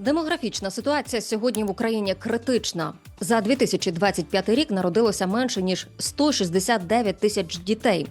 Демографічна ситуація сьогодні в Україні критична. За 2025 рік народилося менше ніж 169 тисяч дітей.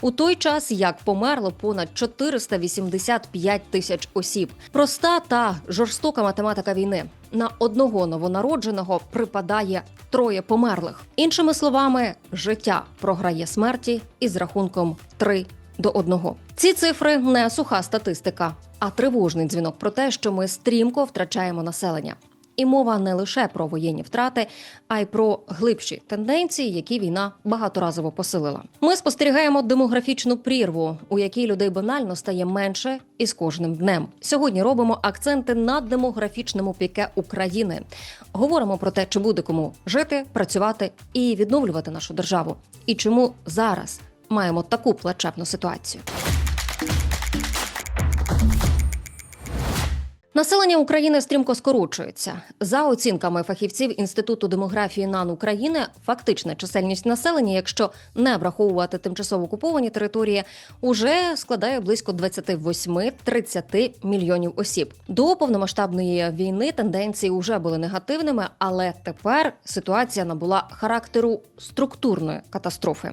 У той час як померло понад 485 тисяч осіб. Проста та жорстока математика війни. На одного новонародженого припадає троє померлих. Іншими словами, життя програє смерті із рахунком 3 до одного. Ці цифри не суха статистика, а тривожний дзвінок про те, що ми стрімко втрачаємо населення. І мова не лише про воєнні втрати, а й про глибші тенденції, які війна багаторазово посилила. Ми спостерігаємо демографічну прірву, у якій людей банально стає менше із кожним днем. Сьогодні робимо акценти на демографічному піке України. Говоримо про те, чи буде кому жити, працювати і відновлювати нашу державу, і чому зараз маємо таку плачевну ситуацію. Населення України стрімко скорочується. За оцінками фахівців Інституту демографії НАН України, фактична чисельність населення, якщо не враховувати тимчасово окуповані території, уже складає близько 28-30 мільйонів осіб. До повномасштабної війни тенденції вже були негативними, але тепер ситуація набула характеру структурної катастрофи.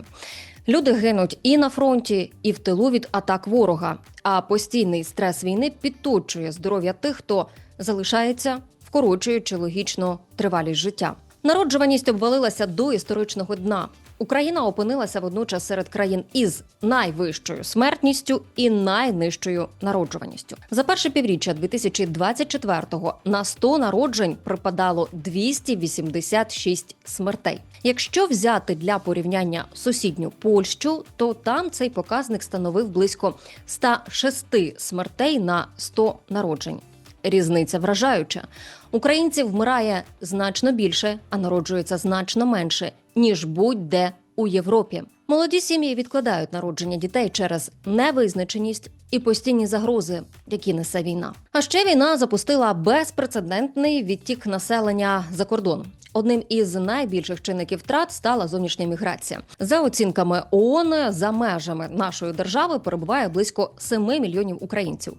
Люди гинуть і на фронті, і в тилу від атак ворога. А постійний стрес війни підточує здоров'я тих, хто залишається, вкорочуючи логічно тривалість життя. Народжуваність обвалилася до історичного дна. Україна опинилася водночас серед країн із найвищою смертністю і найнижчою народжуваністю. За перше півріччя 2024-го на 100 народжень припадало 286 смертей. Якщо взяти для порівняння сусідню Польщу, то там цей показник становив близько 106 смертей на 100 народжень. Різниця вражаюча. Українців вмирає значно більше, а народжується значно менше, ніж будь-де у Європі. Молоді сім'ї відкладають народження дітей через невизначеність і постійні загрози, які несе війна. А ще війна запустила безпрецедентний відтік населення за кордон. Одним із найбільших чинників втрат стала зовнішня міграція. За оцінками ООН, за межами нашої держави перебуває близько 7 мільйонів українців.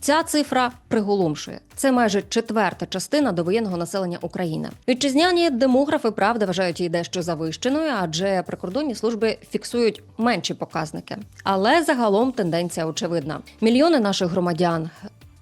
Ця цифра приголомшує. Це майже четверта частина довоєнного населення України. Вітчизняні демографи правда вважають її дещо завищеною, адже прикордонні служби фіксують менші показники. Але загалом тенденція очевидна: мільйони наших громадян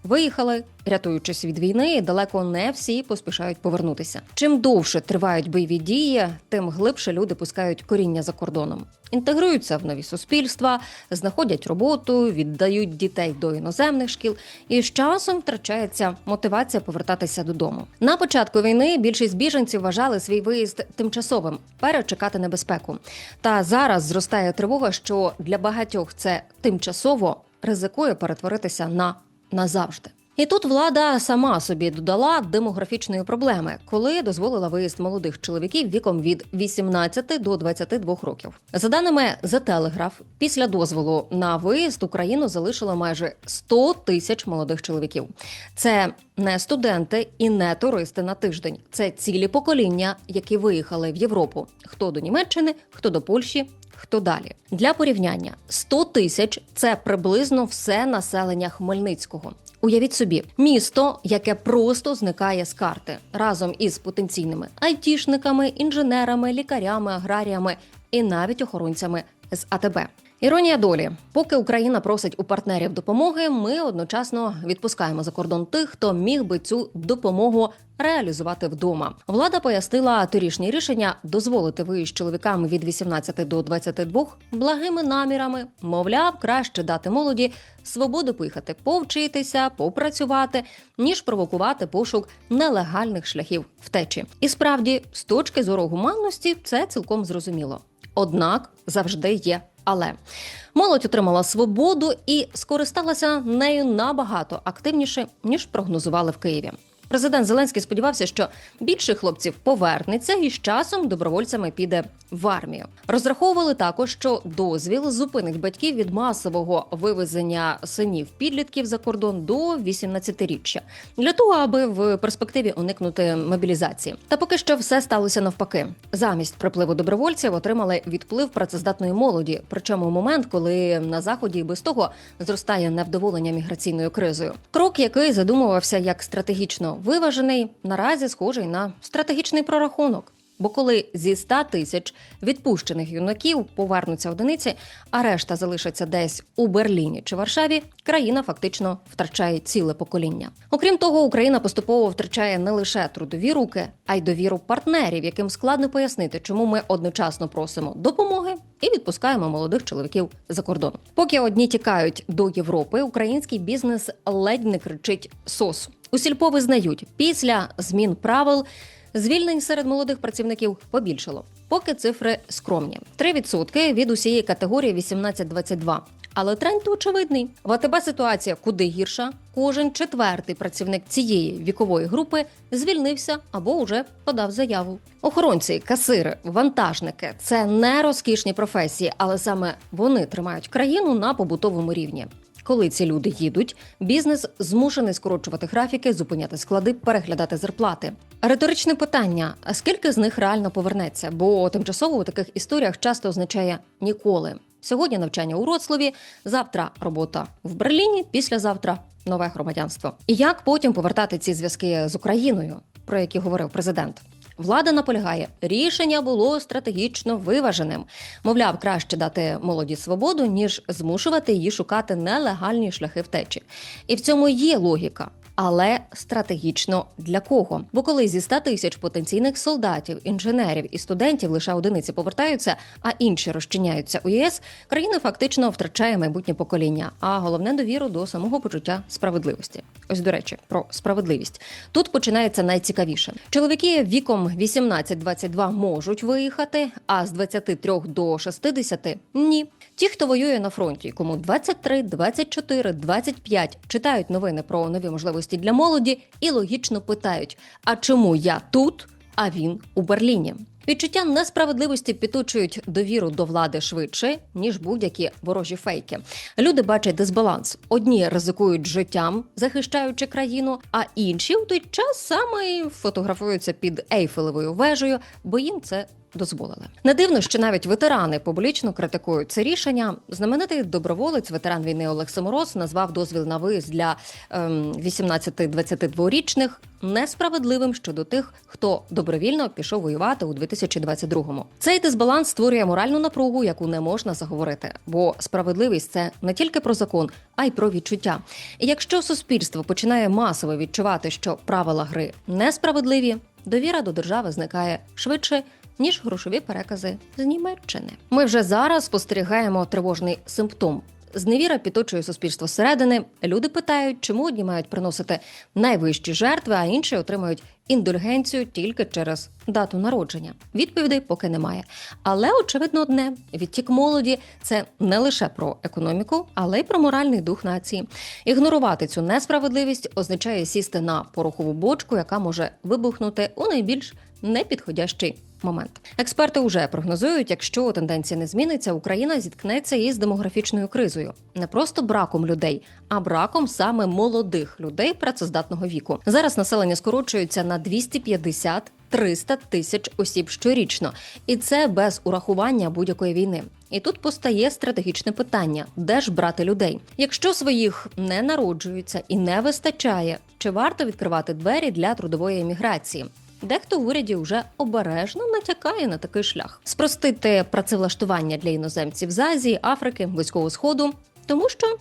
Виїхали, рятуючись від війни, далеко не всі поспішають повернутися. Чим довше тривають бойові дії, тим глибше люди пускають коріння за кордоном, інтегруються в нові суспільства, знаходять роботу, віддають дітей до іноземних шкіл, і з часом втрачається мотивація повертатися додому. На початку війни більшість біженців вважали свій виїзд тимчасовим, перечекати небезпеку. Та зараз зростає тривога, що для багатьох це тимчасово ризикує перетворитися на назавжди. І тут влада сама собі додала демографічної проблеми, коли дозволила виїзд молодих чоловіків віком від 18 до 22 років. За даними The Telegraph, після дозволу на виїзд Україну залишило майже 100 тисяч молодих чоловіків. Це не студенти і не туристи на тиждень. Це цілі покоління, які виїхали в Європу. Хто до Німеччини, хто до Польщі. Хто далі? Для порівняння 100 тисяч це приблизно все населення Хмельницького. Уявіть собі, місто, яке просто зникає з карти. Разом із потенційними айтішниками, інженерами, лікарями, аграріями і навіть охоронцями з АТБ. Іронія долі, поки Україна просить у партнерів допомоги, ми одночасно відпускаємо за кордон тих, хто міг би цю допомогу реалізувати вдома. Влада пояснила торішнє рішення дозволити виїзд чоловікам від 18 до 22 благими намірами. Мовляв, краще дати молоді свободу поїхати повчитися, попрацювати, ніж провокувати пошук нелегальних шляхів втечі. І справді, з точки зору гуманності, це цілком зрозуміло. Однак завжди є. Але молодь отримала свободу і скористалася нею набагато активніше ніж прогнозували в Києві. Президент Зеленський сподівався, що більше хлопців повернеться і з часом добровольцями піде в армію. Розраховували також, що дозвіл зупинить батьків від масового вивезення синів підлітків за кордон до 18-річчя для того, аби в перспективі уникнути мобілізації. Та поки що все сталося навпаки. Замість припливу добровольців отримали відплив працездатної молоді. Причому момент, коли на заході без того зростає невдоволення міграційною кризою. Крок, який задумувався як стратегічно виважений, наразі схожий на стратегічний прорахунок. Бо коли зі 100 тисяч відпущених юнаків повернуться одиниці, а решта залишаться десь у Берліні чи Варшаві, країна фактично втрачає ціле покоління. Окрім того, Україна поступово втрачає не лише трудові руки, а й довіру партнерів, яким складно пояснити, чому ми одночасно просимо допомоги і відпускаємо молодих чоловіків за кордон. Поки одні тікають до Європи, український бізнес ледь не кричить сос. У сільпо визнають, після змін правил звільнень серед молодих працівників побільшало. Поки цифри скромні: 3% від усієї категорії 18-22. Але тренд очевидний. В АТБ ситуація куди гірша. Кожен четвертий працівник цієї вікової групи звільнився або уже подав заяву. Охоронці, касири, вантажники це не розкішні професії, але саме вони тримають країну на побутовому рівні. Коли ці люди їдуть, бізнес змушений скорочувати графіки, зупиняти склади, переглядати зарплати. Риторичне питання: а скільки з них реально повернеться? Бо тимчасово у таких історіях часто означає ніколи. Сьогодні навчання у Роцлаві, завтра робота в Берліні, післязавтра нове громадянство. І як потім повертати ці зв'язки з Україною, про які говорив президент? Влада наполягає, рішення було стратегічно виваженим. Мовляв, краще дати молоді свободу, ніж змушувати її шукати нелегальні шляхи втечі. І в цьому є логіка. Але стратегічно для кого? Бо коли зі 100 тисяч потенційних солдатів, інженерів і студентів лише одиниці повертаються, а інші розчиняються у ЄС, країна фактично втрачає майбутнє покоління, а головне довіру до самого почуття справедливості. Ось до речі, про справедливість тут починається найцікавіше. Чоловіки віком 18-22 можуть виїхати, а з 23 до 60 – ні. Ті, хто воює на фронті, кому 23, 24, 25, читають новини про нові можливості для молоді і логічно питають: а чому я тут, а він у Берліні? Відчуття несправедливості підточують довіру до влади швидше ніж будь-які ворожі фейки. Люди бачать дисбаланс: одні ризикують життям, захищаючи країну, а інші у той час саме фотографуються під ейфелевою вежею, бо їм це. Дозволили не дивно, що навіть ветерани публічно критикують це рішення. Знаменитий доброволець, ветеран війни Олег Самороз, назвав дозвіл на виїзд для ем, 18-22-річних несправедливим щодо тих, хто добровільно пішов воювати у 2022-му. Цей дисбаланс створює моральну напругу, яку не можна заговорити. Бо справедливість це не тільки про закон, а й про відчуття. І якщо суспільство починає масово відчувати, що правила гри несправедливі, довіра до держави зникає швидше. Ніж грошові перекази з Німеччини. Ми вже зараз спостерігаємо тривожний симптом. Зневіра підточує суспільство зсередини. Люди питають, чому одні мають приносити найвищі жертви, а інші отримують індульгенцію тільки через дату народження. Відповідей поки немає. Але очевидно, одне відтік молоді це не лише про економіку, але й про моральний дух нації. Ігнорувати цю несправедливість означає сісти на порохову бочку, яка може вибухнути у найбільш непідходящий момент. Експерти вже прогнозують, якщо тенденція не зміниться, Україна зіткнеться із демографічною кризою, не просто браком людей, а браком саме молодих людей працездатного віку. Зараз населення скорочується на 250 300 тисяч осіб щорічно, і це без урахування будь-якої війни. І тут постає стратегічне питання: де ж брати людей? Якщо своїх не народжується і не вистачає, чи варто відкривати двері для трудової еміграції? Дехто в уряді вже обережно натякає на такий шлях: спростити працевлаштування для іноземців з Азії, Африки, Близького Сходу, тому що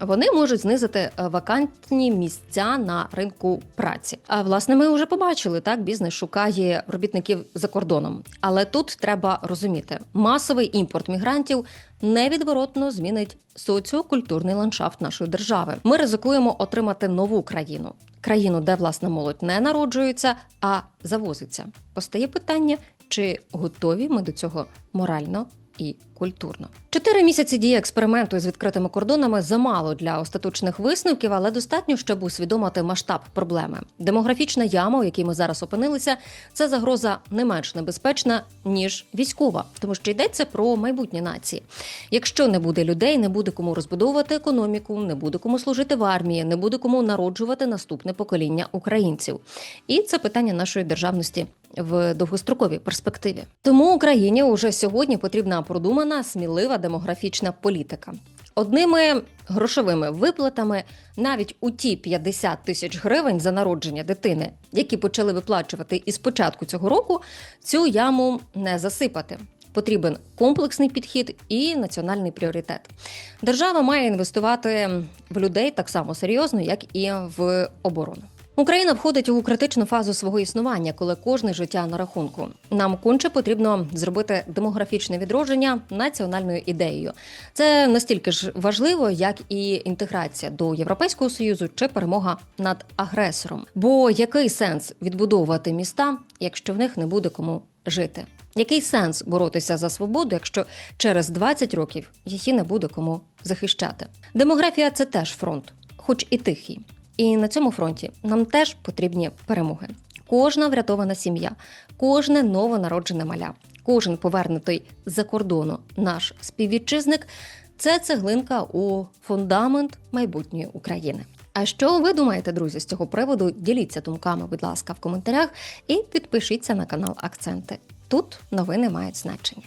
вони можуть знизити е, вакантні місця на ринку праці. А власне, ми вже побачили, так бізнес шукає робітників за кордоном. Але тут треба розуміти, масовий імпорт мігрантів невідворотно змінить соціокультурний ландшафт нашої держави. Ми ризикуємо отримати нову країну. Країну, де власна молодь не народжується, а завозиться. Постає питання, чи готові ми до цього морально і культурно. Чотири місяці дії експерименту з відкритими кордонами замало для остаточних висновків, але достатньо, щоб усвідомити масштаб проблеми. Демографічна яма, у якій ми зараз опинилися, це загроза не менш небезпечна ніж військова, тому що йдеться про майбутнє нації. Якщо не буде людей, не буде кому розбудовувати економіку, не буде кому служити в армії, не буде кому народжувати наступне покоління українців. І це питання нашої державності в довгостроковій перспективі. Тому Україні уже сьогодні потрібна продумана, смілива демографічна політика. Одними грошовими виплатами навіть у ті 50 тисяч гривень за народження дитини, які почали виплачувати із початку цього року, цю яму не засипати. Потрібен комплексний підхід і національний пріоритет. Держава має інвестувати в людей так само серйозно, як і в оборону. Україна входить у критичну фазу свого існування, коли кожне життя на рахунку. Нам конче потрібно зробити демографічне відродження національною ідеєю. Це настільки ж важливо, як і інтеграція до Європейського союзу чи перемога над агресором. Бо який сенс відбудовувати міста, якщо в них не буде кому жити? Який сенс боротися за свободу, якщо через 20 років її не буде кому захищати? Демографія це теж фронт, хоч і тихий. І на цьому фронті нам теж потрібні перемоги. Кожна врятована сім'я, кожне новонароджене маля, кожен повернутий з-за кордону наш співвітчизник це цеглинка у фундамент майбутньої України. А що ви думаєте, друзі, з цього приводу? Діліться думками, будь ласка, в коментарях і підпишіться на канал Акценти. Тут новини мають значення.